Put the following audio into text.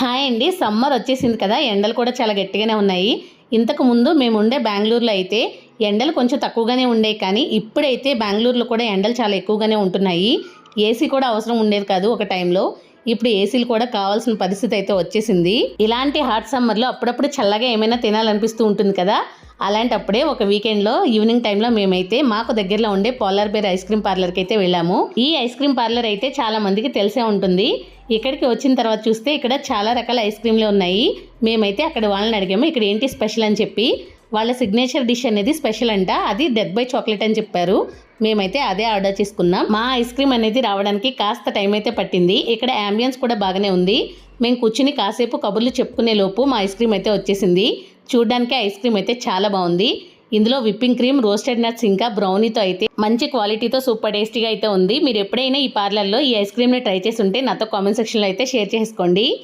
Hi అండి. Summer వచ్చేసింది కదా ఎండలు కూడా చాలా గట్టిగానే ఉన్నాయి. ఇంతకు ముందు మేము ఉండే బెంగళూరులో అయితే ఎండలు కొంచెం తక్కువగానే ఉండేవి కానీ ఇప్పుడైతే బెంగళూరులో కూడా ఎండలు చాలా ఎక్కువగానే ఉంటున్నాయి. ఏసీ కూడా అవసరం ఉండేది కాదు ఒక టైంలో. ఇప్పుడు ఏసీలు కూడా కావాల్సిన పరిస్థితి అయితే వచ్చేసింది. ఇలాంటి హాట్ సమ్మర్లో అప్పుడప్పుడు చల్లగా ఏమైనా తినాలనిపిస్తూ ఉంటుంది కదా అలాంటప్పుడే ఒక వీకెండ్లో ఈవినింగ్ టైంలో మేమైతే మాకు దగ్గరలో ఉండే పోలార్ బేర్ ఐస్ క్రీమ్ పార్లర్కి అయితే వెళ్ళాము. ఈ ఐస్ క్రీమ్ పార్లర్ అయితే చాలా మందికి తెలిసే ఉంటుంది. ఇక్కడికి వచ్చిన తర్వాత చూస్తే ఇక్కడ చాలా రకాల ఐస్ క్రీమ్లు ఉన్నాయి. మేమైతే అక్కడ వాళ్ళని అడిగాము ఇక్కడ ఏంటి స్పెషల్ అని చెప్పి. వాళ్ళ సిగ్నేచర్ డిష్ అనేది స్పెషల్ అంట. అది డెత్ బై చాక్లెట్ అని చెప్పారు. మేమైతే అదే ఆర్డర్ చేసుకున్నాం. మా ఐస్ క్రీమ్ అనేది రావడానికి కాస్త టైం అయితే పట్టింది. ఇక్కడ అంబియన్స్ కూడా బాగానే ఉంది. మేము కూర్చుని కాసేపు కబుర్లు చెప్పుకునే లోపు మా ఐస్ క్రీమ్ అయితే వచ్చేసింది. చూడడానికి ఐస్ క్రీమ్ అయితే చాలా బాగుంది. ఇందులో విప్పింగ్ క్రీమ్ రోస్టెడ్ నట్స్ ఇంకా బ్రౌనీతో అయితే మంచి క్వాలిటీతో సూపర్ టేస్టీగా అయితే ఉంది. మీరు ఎప్పుడైనా ఈ పార్లర్లో ఈ ఐస్ క్రీమ్ని ట్రై చేసి ఉంటే నాతో కామెంట్ సెక్షన్లో అయితే షేర్ చేసుకోండి.